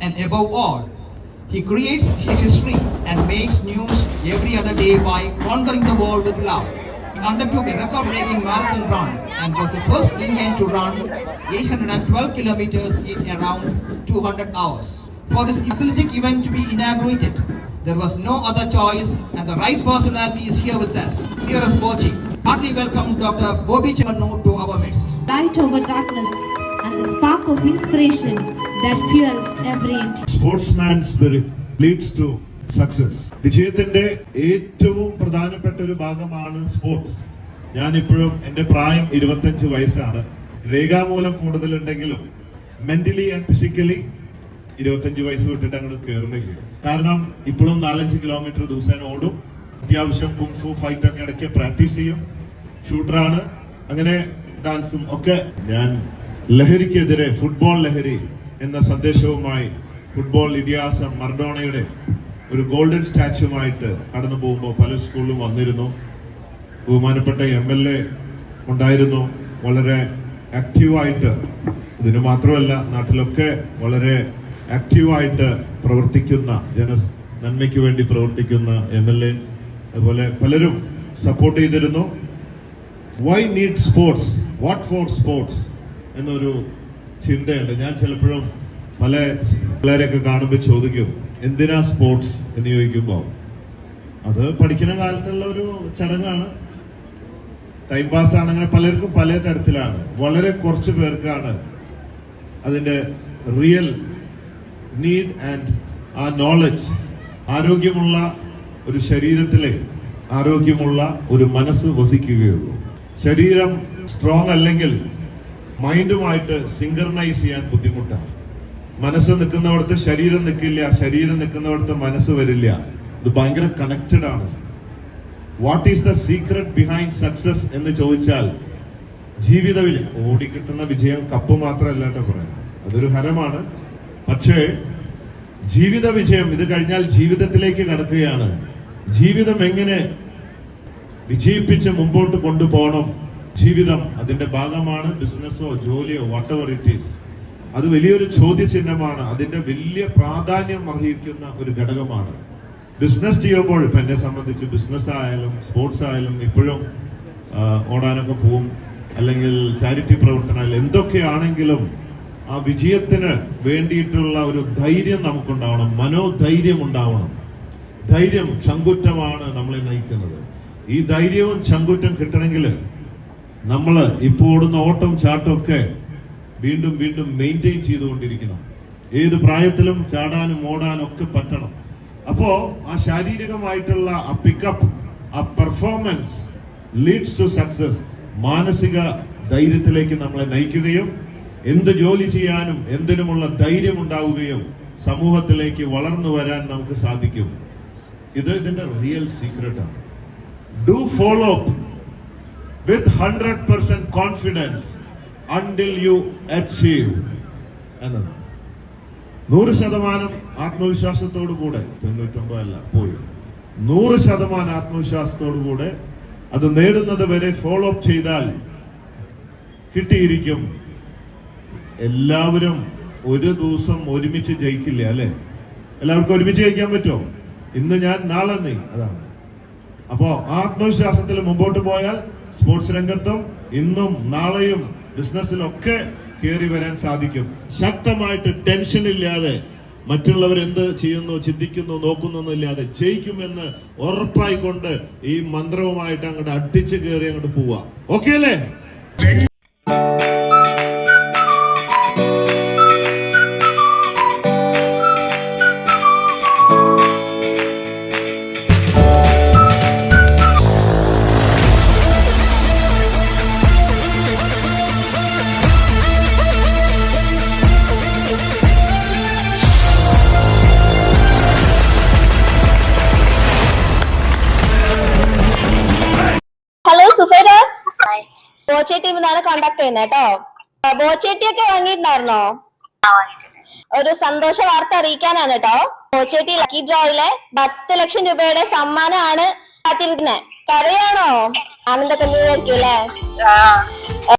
and above all, he creates history and makes news every other day by conquering the world with love. He undertook a record-breaking marathon run and was the first Indian to run 812 kilometers in around 200 hours. For this athletic event to be inaugurated, there was no other choice and the right personality is here with us. Is Bochi. Heartily welcome Dr. Bobby Chamanu to our midst. light over darkness and the spark of inspiration that fuels every. Sportsman spirit leads to success വിജയത്തിന്റെ ഏറ്റവും പ്രധാനപ്പെട്ട ഒരു ഭാഗമാണ് sports ഞാൻ ഇപ്പോഴും എന്റെ പ്രായം ഇരുപത്തഞ്ച് വയസ്സാണ്. രേഖാമൂലം കൂടുതലുണ്ടെങ്കിലും മെന്റലി ആൻഡ് ഫിസിക്കലി ഇരുപത്തഞ്ച് വയസ്സ് വിട്ടിട്ട് അങ്ങോട്ട് കയറുന്നില്ല കാരണം ഇപ്പോഴും നാലഞ്ച് കിലോമീറ്റർ ദിവസേന ഓടും. അത്യാവശ്യം കുംഫു ഫൈറ്റ് ഒക്കെ ഇടയ്ക്ക് പ്രാക്ടീസ് ചെയ്യും. ഷൂട്ടറാണ് അങ്ങനെ ഡാൻസും ഒക്കെ. ഞാൻ ലഹരിക്കെതിരെ ഫുട്ബോൾ ലഹരി എന്ന സന്ദേശവുമായി ഫുട്ബോൾ ഇതിഹാസം മർഡോണയുടെ ഒരു ഗോൾഡൻ സ്റ്റാച്ചുമായിട്ട് കടന്നു പോകുമ്പോൾ പല സ്കൂളിലും വന്നിരുന്നു. ബഹുമാനപ്പെട്ട എം എൽ എ ഉണ്ടായിരുന്നു. വളരെ ആക്റ്റീവായിട്ട് ഇതിന് മാത്രമല്ല നാട്ടിലൊക്കെ വളരെ ആക്റ്റീവായിട്ട് പ്രവർത്തിക്കുന്ന ജന നന്മയ്ക്ക് വേണ്ടി പ്രവർത്തിക്കുന്ന എം എൽ എ അതുപോലെ പലരും സപ്പോർട്ട് ചെയ്തിരുന്നു. Why need sports what for sports എന്നൊരു ചിന്തയുണ്ട്. ഞാൻ ചിലപ്പോഴും പല പിള്ളേരെയൊക്കെ കാണുമ്പോൾ ചോദിക്കും എന്തിനാ സ്പോർട്സ്? എന്ന് ചോദിക്കുമ്പോൾ അത് പഠിക്കുന്ന കാലത്തുള്ള ഒരു ചടങ്ങാണ്. ടൈം പാസ് ആണ്. അങ്ങനെ പലർക്കും പല തരത്തിലാണ്. വളരെ കുറച്ച് പേർക്കാണ് അതിന്റെ റിയൽ നീഡ് ആൻഡ് ആ നോളജ് ആരോഗ്യമുള്ള ഒരു ശരീരത്തിലെ ആരോഗ്യമുള്ള ഒരു മനസ്സ് വസിക്കുകയുള്ളൂ. ശരീരം സ്ട്രോങ് അല്ലെങ്കിൽ മൈൻഡുമായിട്ട് സിങ്കർണൈസ് ചെയ്യാൻ ബുദ്ധിമുട്ടാണ്. മനസ്സ് നിൽക്കുന്നിടത്ത് ശരീരം നിൽക്കില്ല ശരീരം നിൽക്കുന്നിടത്ത് മനസ്സ് വരില്ല. ഇത് ഭയങ്കര കണക്റ്റഡ് ആണ്. What is the secret behind success എന്ന് ചോദിച്ചാൽ ജീവിത വിജയം ഓടിക്കിട്ടുന്ന വിജയം കപ്പ് മാത്രമല്ല കേട്ടോ പറയാം അതൊരു ഹരമാണ്. പക്ഷേ ജീവിത വിജയം ഇത് കഴിഞ്ഞാൽ ജീവിതത്തിലേക്ക് കടക്കുകയാണ്. ജീവിതം എങ്ങനെ വിജയിപ്പിച്ച് മുമ്പോട്ട് കൊണ്ടുപോകണം ജീവിതം അതിന്റെ ഭാഗമാണ് ബിസിനസ്സോ ജോലിയോ വാട്ട് എവർ ഇറ്റ് ഈസ് അത് വലിയൊരു ചോദ്യചിഹ്നമാണ് അതിന്റെ വലിയ പ്രാധാന്യം അർഹിക്കുന്ന ഒരു ഘടകമാണ്. ബിസിനസ് ചെയ്യുമ്പോൾ ഇപ്പൊ എന്നെ സംബന്ധിച്ച് ബിസിനസ് ആയാലും സ്പോർട്സ് ആയാലും ഇപ്പോഴും ഓടാനൊക്കെ പോവും അല്ലെങ്കിൽ ചാരിറ്റി പ്രവർത്തനം എന്തൊക്കെയാണെങ്കിലും ആ വിജയത്തിന് വേണ്ടിയിട്ടുള്ള ഒരു ധൈര്യം നമുക്കുണ്ടാവണം മനോധൈര്യം ഉണ്ടാവണം. ധൈര്യം ചങ്കുറ്റമാണ് നമ്മളെ നയിക്കുന്നത്. ഈ ധൈര്യവും ചങ്കുറ്റം കിട്ടണമെങ്കിൽ നമ്മൾ ഇപ്പോൾ ഓടുന്ന ഓട്ടം ചാട്ടം ഒക്കെ വീണ്ടും വീണ്ടും മെയിന്റെയിൻ ചെയ്തുകൊണ്ടിരിക്കണം. ഏത് പ്രായത്തിലും ചാടാനും ഓടാനും ഒക്കെ പറ്റണം. അപ്പോൾ ആ ശാരീരികമായിട്ടുള്ള ആ പിക്കപ്പ് ആ പെർഫോമൻസ് ലീഡ്സ് ടു സക്സസ് മാനസിക ധൈര്യത്തിലേക്ക് നമ്മളെ നയിക്കുകയും എന്ത് ജോലി ചെയ്യാനും എന്തിനുമുള്ള ധൈര്യം ഉണ്ടാവുകയും സമൂഹത്തിലേക്ക് വളർന്നു വരാൻ നമുക്ക് സാധിക്കും. ഇത് ഇതിന്റെ real സീക്രട്ടാണ് do follow with hundred percent confidence until you achieve എന്നതാണ്. നൂറ് ശതമാനം ആത്മവിശ്വാസത്തോടു കൂടെ തൊണ്ണൂറ്റൊമ്പത് അല്ല പോയി. നൂറ് ശതമാനം ആത്മവിശ്വാസത്തോടു കൂടെ അത് നേടുന്നത് വരെ ഫോളോ അപ്പ് ചെയ്താൽ കിട്ടിയിരിക്കും. എല്ലാവരും ഒരു ദിവസം ഒരുമിച്ച് ജയിക്കില്ല അല്ലേ? എല്ലാവർക്കും ഒരുമിച്ച് ജയിക്കാൻ പറ്റുമോ? ഇന്ന് ഞാൻ നാളെ നീ അതാണ്. അപ്പോ ആത്മവിശ്വാസത്തിൽ മുമ്പോട്ട് പോയാൽ സ്പോർട്സ് രംഗത്തും ഇന്നും നാളെയും ബിസിനസ്സിലൊക്കെ കയറി വരാൻ സാധിക്കും. ശക്തമായിട്ട് ടെൻഷൻ ഇല്ലാതെ മറ്റുള്ളവർ എന്ത് ചെയ്യുന്നു ചിന്തിക്കുന്നു നോക്കുന്നു എന്നില്ലാതെ ജയിക്കുമെന്ന് ഉറപ്പായിക്കൊണ്ട് ഈ മന്ത്രവുമായിട്ട് അങ്ങോട്ട് അടിച്ചു കയറി അങ്ങോട്ട് പോവാ. ഓക്കെ അല്ലേ? ബോച്ചെ നിന്നാണ് കോണ്ടാക്ട് ചെയ്യുന്നത് കേട്ടോ ബോച്ചേട്ടിയൊക്കെ വാങ്ങിയിട്ടുണ്ടായിരുന്നോ? ഒരു സന്തോഷ വാർത്ത അറിയിക്കാനാണ് കേട്ടോ ബോച്ചേട്ടി ലക്കി ഡ്രോയിലെ പത്ത് ലക്ഷം രൂപയുടെ സമ്മാനമാണ് കാത്തിരിക്കുന്നത് കരയാണോ? ആനന്ദ കണ്ണീരായിരിക്കും അല്ലേ